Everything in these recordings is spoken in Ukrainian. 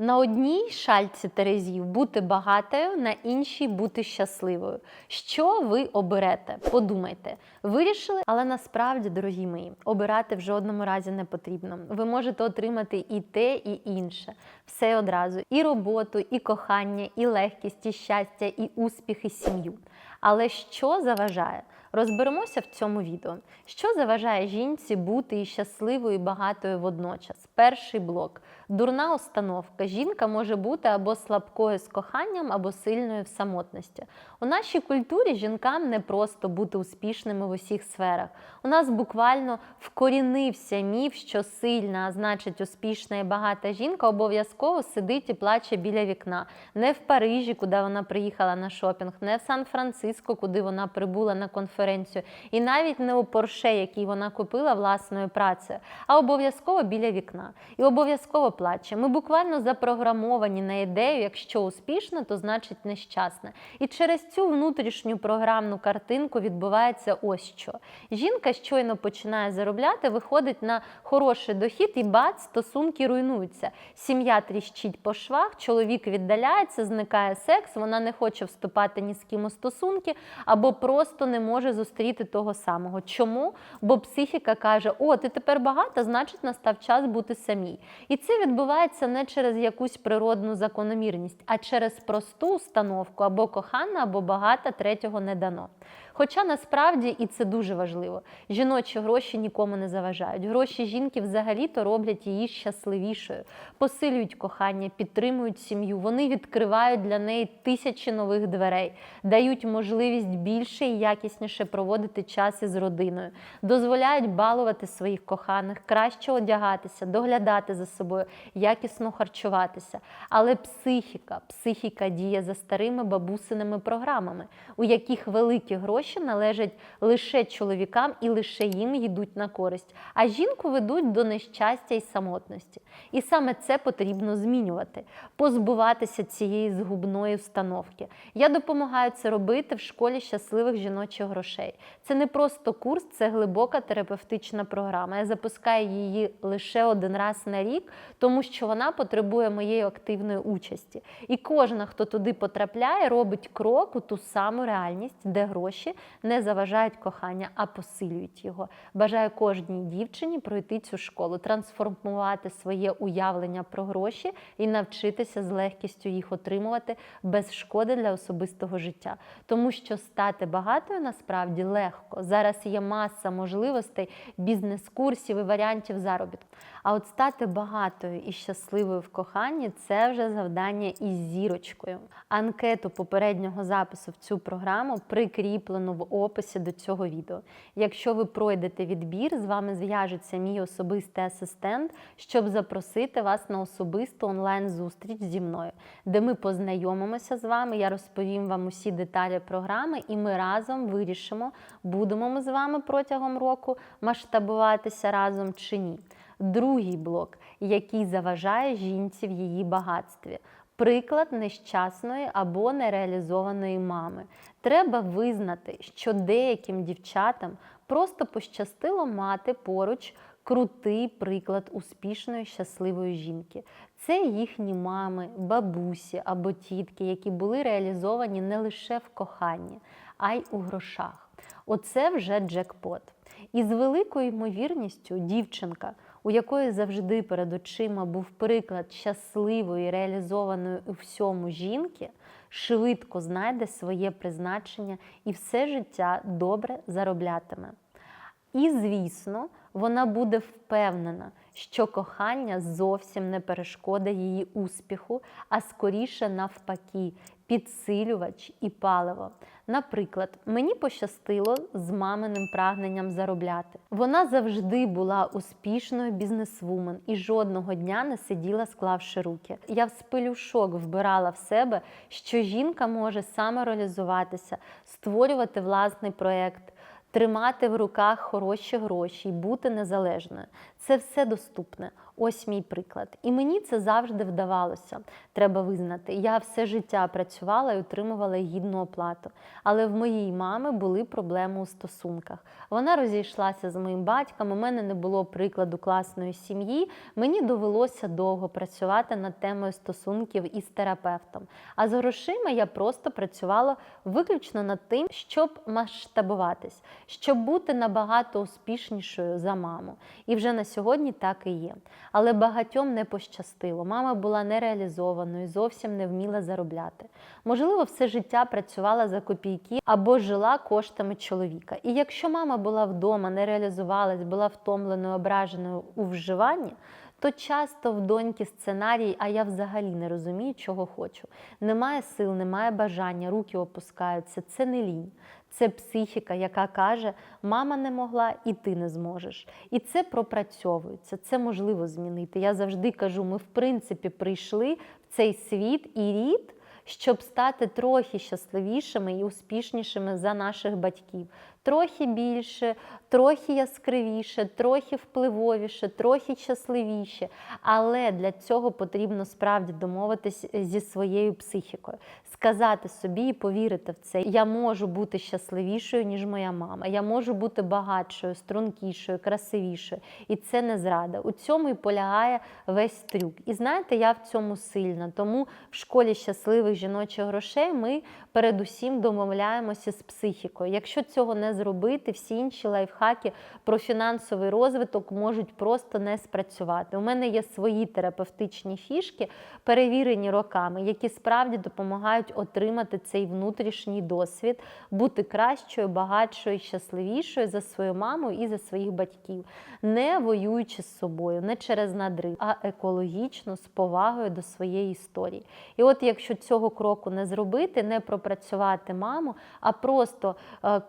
На одній шальці терезів бути багатою, на іншій бути щасливою. Що ви оберете? Подумайте. Вирішили, але насправді, дорогі мої, обирати в жодному разі не потрібно. Ви можете отримати і те, і інше. Все одразу: і роботу, і кохання, і легкість, і щастя, і успіх, і сім'ю. Але що заважає? Розберемося в цьому відео. Що заважає жінці бути і щасливою, і багатою водночас? Перший блок дурна установка. Жінка може бути або слабкою з коханням, або сильною в самотності. У нашій культурі жінкам не просто бути успішними в усіх сферах. У нас буквально вкорінився міф, що сильна, а значить успішна і багата жінка обов'язково сидить і плаче біля вікна. Не в Парижі, куди вона приїхала на шопінг, не в Сан-Франциско, куди вона прибула на конференцію, і навіть не у Порше, який вона купила власною працею, а обов'язково біля вікна. І обов'язково плаче. Ми буквально запрограмовані на ідею, якщо успішна, то значить нещасна. І через цю внутрішню програмну картинку відбувається ось що. Жінка щойно починає заробляти, виходить на хороший дохід, і бац, стосунки руйнуються. Сім'я тріщить по швах, чоловік віддаляється, зникає секс, вона не хоче вступати ні з ким у стосунки, або просто не може зустріти того самого. Чому? Бо психіка каже: О, ти тепер багата, значить настав час бути самій. І це відбувається не через якусь природну закономірність, а через просту установку або кохана, або багата, третього не дано. Хоча насправді і це дуже важливо. Жіночі гроші нікому не заважають. Гроші жінки взагалі-то роблять її щасливішою, посилюють кохання, підтримують сім'ю. Вони відкривають для неї тисячі нових дверей, дають можливість більше і якісніше проводити час із родиною, дозволяють балувати своїх коханих, краще одягатися, доглядати за собою, якісно харчуватися. Але психіка, психіка діє за старими бабусиними програмами, у яких великі гроші належать лише чоловікам і лише їм йдуть на користь, а жінку ведуть до нещастя і самотності. І саме це потрібно змінювати, позбуватися цієї згубної установки. Я допомагаю це робити в школі щасливих жіночих грошей. Це не просто курс, це глибока терапевтична програма. Я запускаю її лише один раз на рік, тому що вона потребує моєї активної участі. І кожна, хто туди потрапляє, робить крок у ту саму реальність, де гроші не заважають кохання, а посилюють його. Бажаю кожній дівчині пройти цю школу, трансформувати своє уявлення про гроші і навчитися з легкістю їх отримувати без шкоди для особистого життя. Тому що стати багатою насправді легко. Зараз є маса можливостей, бізнес-курсів і варіантів заробітку. А от стати багатою і щасливою в коханні це вже завдання із зірочкою. Анкету попереднього запису в цю програму прикріплено в описі до цього відео. Якщо ви пройдете відбір, з вами зв'яжеться мій особистий асистент, щоб запросити вас на особисту онлайн-зустріч зі мною, де ми познайомимося з вами. Я розповім вам усі деталі програми, і ми разом вирішимо, будемо ми з вами протягом року масштабуватися разом чи ні. Другий блок, який заважає жінці в її багатстві. Приклад нещасної або нереалізованої мами. Треба визнати, що деяким дівчатам просто пощастило мати поруч крутий приклад успішної щасливої жінки. Це їхні мами, бабусі або тітки, які були реалізовані не лише в коханні, а й у грошах. Оце вже джекпот. І з великою ймовірністю дівчинка, у якої завжди перед очима був приклад щасливої, реалізованої у всьому жінки, швидко знайде своє призначення і все життя добре зароблятиме. І, звісно, вона буде впевнена, що кохання зовсім не перешкода її успіху, а скоріше навпаки, підсилювач і паливо. Наприклад, мені пощастило з маминим прагненням заробляти. Вона завжди була успішною бізнесвумен і жодного дня не сиділа, склавши руки. Я в спилюшок вбирала в себе, що жінка може самореалізуватися, створювати власний проєкт. Тримати в руках хороші гроші і бути незалежною. Це все доступне. Ось мій приклад. І мені це завжди вдавалося. Треба визнати. Я все життя працювала і отримувала гідну оплату. Але в моїй мами були проблеми у стосунках. Вона розійшлася з моїм батьком. У мене не було прикладу класної сім'ї. Мені довелося довго працювати над темою стосунків із терапевтом. А з грошима я просто працювала виключно над тим, щоб масштабуватись, щоб бути набагато успішнішою за маму. І вже на сьогодні так і є. Але багатьом не пощастило. Мама була нереалізованою, зовсім не вміла заробляти. Можливо, все життя працювала за копійки або жила коштами чоловіка. І якщо мама була вдома, не реалізувалась, була втомленою, ображеною у вживанні. То часто в доньки сценарій, а я взагалі не розумію, чого хочу. Немає сил, немає бажання, руки опускаються. Це не лінь. Це психіка, яка каже, мама не могла і ти не зможеш. І це пропрацьовується, це можливо змінити. Я завжди кажу: ми, в принципі, прийшли в цей світ і рід, щоб стати трохи щасливішими і успішнішими за наших батьків. Трохи більше, трохи яскравіше, трохи впливовіше, трохи щасливіше. Але для цього потрібно справді домовитись зі своєю психікою, сказати собі і повірити в це. Я можу бути щасливішою, ніж моя мама. Я можу бути багатшою, стрункішою, красивішою. І це не зрада. У цьому і полягає весь трюк. І знаєте, я в цьому сильна. Тому в школі щасливих жіночих грошей ми передусім домовляємося з психікою. Якщо цього не зробити, всі інші лайфхаки про фінансовий розвиток можуть просто не спрацювати. У мене є свої терапевтичні фішки, перевірені роками, які справді допомагають отримати цей внутрішній досвід, бути кращою, багатшою, щасливішою за свою маму і за своїх батьків, не воюючи з собою, не через надрив, а екологічно, з повагою до своєї історії. І от якщо цього кроку не зробити, не пропрацювати маму, а просто е,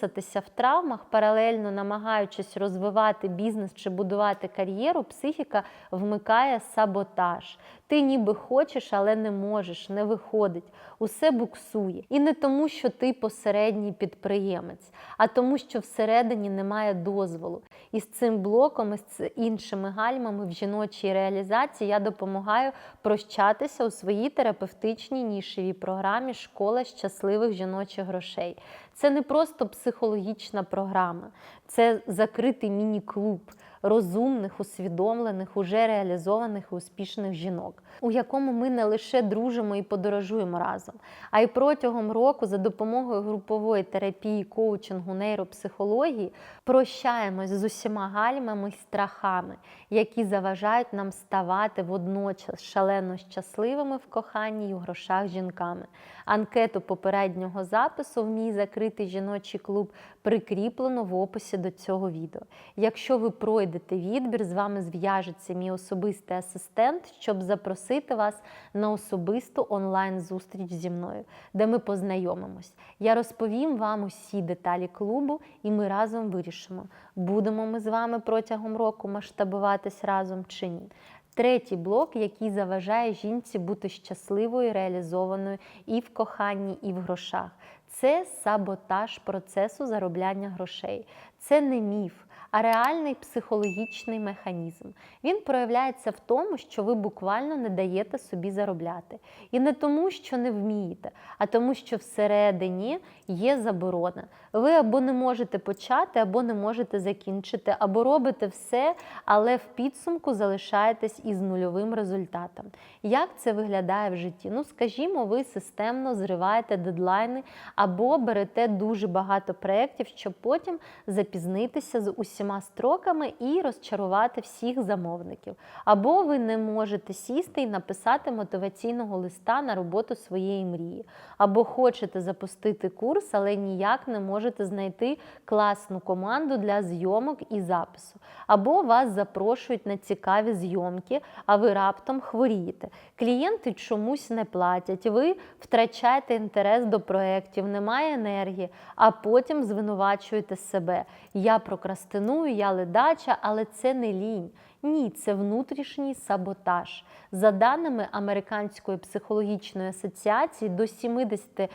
копирсатися в травмах, паралельно намагаючись розвивати бізнес чи будувати кар'єру, психіка вмикає саботаж. Ти ніби хочеш, але не можеш, не виходить. Усе буксує. І не тому, що ти посередній підприємець, а тому, що всередині немає дозволу. І з цим блоком, і з іншими гальмами в жіночій реалізації я допомагаю прощатися у своїй терапевтичній нішевій програмі Школа щасливих жіночих грошей. Це не просто психологічна програма, це закритий міні-клуб розумних, усвідомлених, уже реалізованих і успішних жінок, у якому ми не лише дружимо і подорожуємо разом, а й протягом року за допомогою групової терапії, коучингу, нейропсихології прощаємось з усіма гальмами і страхами, які заважають нам ставати водночас шалено щасливими в коханні і в грошах жінками. Анкету попереднього запису в мій закритий жіночий клуб прикріплено в описі до цього відео. Якщо ви пройдете відбір, з вами зв'яжеться мій особистий асистент, щоб запросити вас на особисту онлайн-зустріч зі мною, де ми познайомимось. Я розповім вам усі деталі клубу, і ми разом вирішимо, будемо ми з вами протягом року масштабуватись разом чи ні. Третій блок, який заважає жінці бути щасливою, реалізованою і в коханні, і в грошах, це саботаж процесу заробляння грошей. Це не міф, а реальний психологічний механізм. Він проявляється в тому, що ви буквально не даєте собі заробляти. І не тому, що не вмієте, а тому, що всередині є заборона. Ви або не можете почати, або не можете закінчити, або робите все, але в підсумку залишаєтесь із нульовим результатом. Як це виглядає в житті? Ну, скажімо, ви системно зриваєте дедлайни або берете дуже багато проєктів, щоб потім запізнитися з усіма строками і розчарувати всіх замовників. Або ви не можете сісти і написати мотиваційного листа на роботу своєї мрії, або хочете запустити курс, але ніяк не можете знайти класну команду для зйомок і запису. Або вас запрошують на цікаві зйомки, а ви раптом хворієте. Клієнти чомусь не платять, ви втрачаєте інтерес до проєктів, немає енергії, а потім звинувачуєте себе. Я прокрастиную, я ледача, але це не лінь. Ні, це внутрішній саботаж. За даними Американської психологічної асоціації, до 70%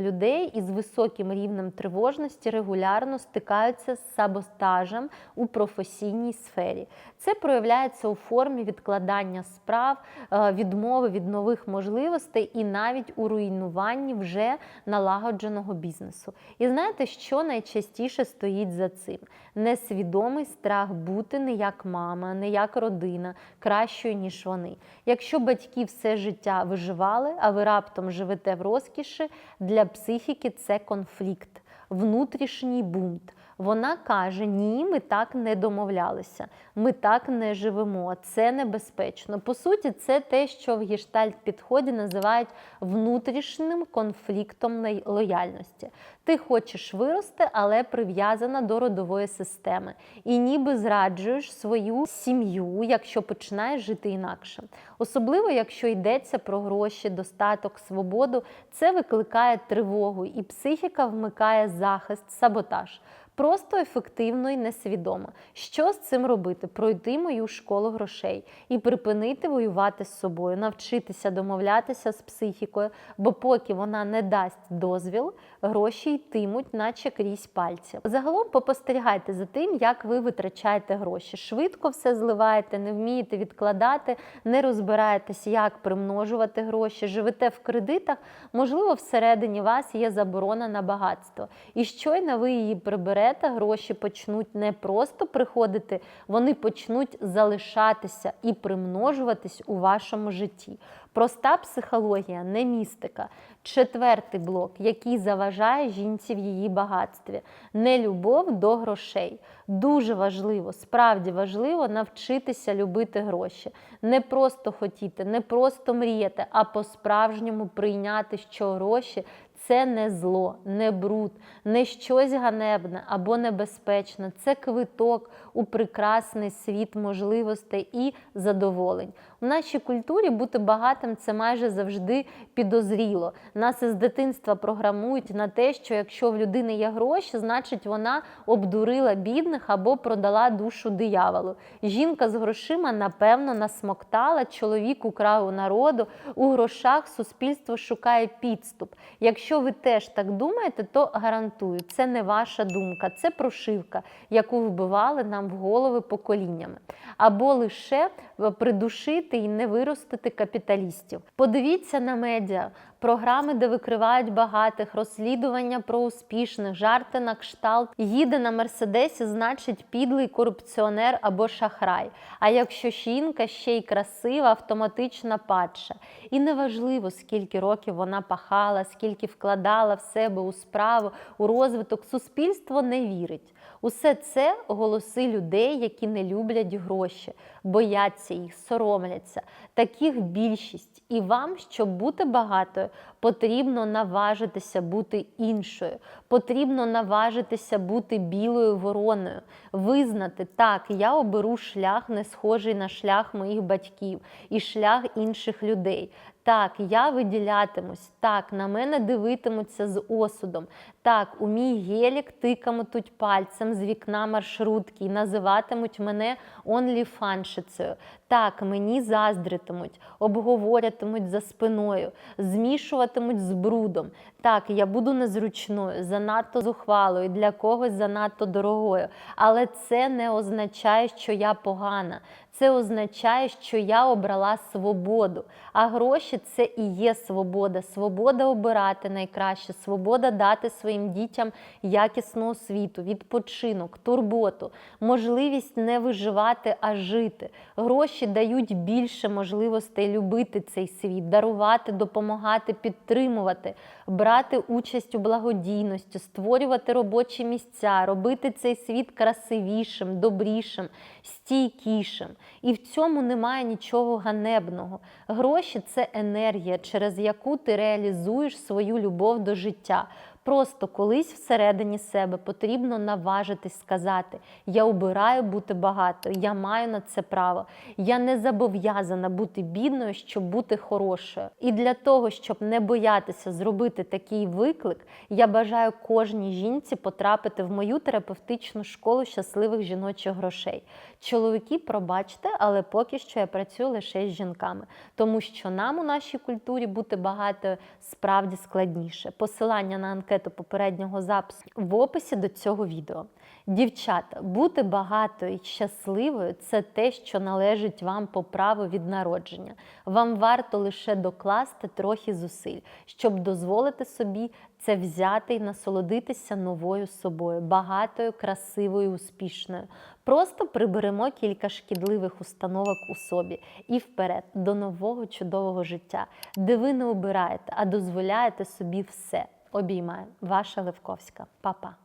людей із високим рівнем тривожності регулярно стикаються з саботажем у професійній сфері. Це проявляється у формі відкладання справ, е, відмови від нових можливостей і навіть у руйнуванні вже налагодженого бізнесу. І знаєте, що найчастіше стоїть за цим? Несвідомий страх бути не як мама, не як родина, кращою, ніж вони. Якщо батьки все життя виживали, а ви раптом живете в розкіші, для психіки це конфлікт, внутрішній бунт. Вона каже: ні, ми так не домовлялися, ми так не живемо. Це небезпечно. По суті, це те, що в гештальт підході називають внутрішнім конфліктом лояльності. Ти хочеш вирости, але прив'язана до родової системи. І ніби зраджуєш свою сім'ю, якщо починаєш жити інакше. Особливо, якщо йдеться про гроші, достаток, свободу, це викликає тривогу, і психіка вмикає захист, саботаж. Просто ефективно і несвідомо. Що з цим робити? Пройти мою школу грошей і припинити воювати з собою, навчитися домовлятися з психікою, бо поки вона не дасть дозвіл, гроші йтимуть, наче крізь пальці. Загалом попостерігайте за тим, як ви витрачаєте гроші. Швидко все зливаєте, не вмієте відкладати, не розбираєтесь, як примножувати гроші, живете в кредитах. Можливо, всередині вас є заборона на багатство. І щойно ви її приберете, гроші почнуть не просто приходити, вони почнуть залишатися і примножуватись у вашому житті. Проста психологія, не містика. Четвертий блок, який заважає жінці в її багатстві нелюбов до грошей. Дуже важливо, справді важливо навчитися любити гроші. Не просто хотіти, не просто мріяти, а по-справжньому прийняти, що гроші це не зло, не бруд, не щось ганебне або небезпечне. Це квиток у прекрасний світ можливостей і задоволень. У нашій культурі бути багатим це майже завжди підозріло. Нас із дитинства програмують на те, що якщо в людини є гроші, значить вона обдурила бідних або продала душу дияволу. Жінка з грошима напевно насмоктала, чоловік украв у народу. У грошах суспільство шукає підступ. Якщо ви теж так думаєте, то гарантую, це не ваша думка, це прошивка, яку вбивали нам в голови поколіннями. Або лише придушити і не виростити капіталістів. Подивіться на медіа, програми, де викривають багатих, розслідування про успішних, жарти на кшталт. Їде на мерседесі, значить підлий корупціонер або шахрай. А якщо жінка ще й красива, автоматично падша. І неважливо, скільки років вона пахала, скільки вкладала в себе у справу, у розвиток, суспільство не вірить. Усе це голоси людей, які не люблять гроші, бояться їх, соромляться. Таких більшість. І вам, щоб бути багатою, потрібно наважитися бути іншою. Потрібно наважитися бути білою вороною, визнати, так, я оберу шлях, не схожий на шлях моїх батьків і шлях інших людей. Так, я виділятимусь, так, на мене дивитимуться з осудом. Так, у мій гелік тикамуть пальцем з вікна маршрутки і називатимуть мене онліфаншицею. Так, мені заздритимуть, обговорятимуть за спиною, змішуватимуть з брудом. Так, я буду незручною, занадто зухвалою, для когось занадто дорогою. Але це не означає, що я погана. Це означає, що я обрала свободу. А гроші це і є свобода. Свобода обирати найкраще, свобода дати своїм дітям якісну освіту, відпочинок, турботу, можливість не виживати, а жити. Гроші дають більше можливостей любити цей світ, дарувати, допомагати, підтримувати, брати участь у благодійності, створювати робочі місця, робити цей світ красивішим, добрішим, стійкішим. І в цьому немає нічого ганебного. Гроші це енергія, через яку ти реалізуєш свою любов до життя. Просто колись всередині себе потрібно наважитись сказати: я обираю бути багатою, я маю на це право. Я не зобов'язана бути бідною, щоб бути хорошою. І для того, щоб не боятися зробити такий виклик, я бажаю кожній жінці потрапити в мою терапевтичну школу щасливих жіночих грошей. Чоловіки, пробачте, але поки що я працюю лише з жінками, тому що нам у нашій культурі бути багатою справді складніше. Посилання на анкету попереднього запису в описі до цього відео. Дівчата, бути багатою і щасливою це те, що належить вам по праву від народження. Вам варто лише докласти трохи зусиль, щоб дозволити собі це взяти і насолодитися новою собою, багатою, красивою, успішною. Просто приберемо кілька шкідливих установок у собі і вперед до нового чудового життя, де ви не обираєте, а дозволяєте собі все. Обіймаю, ваша Левковська. Па-па.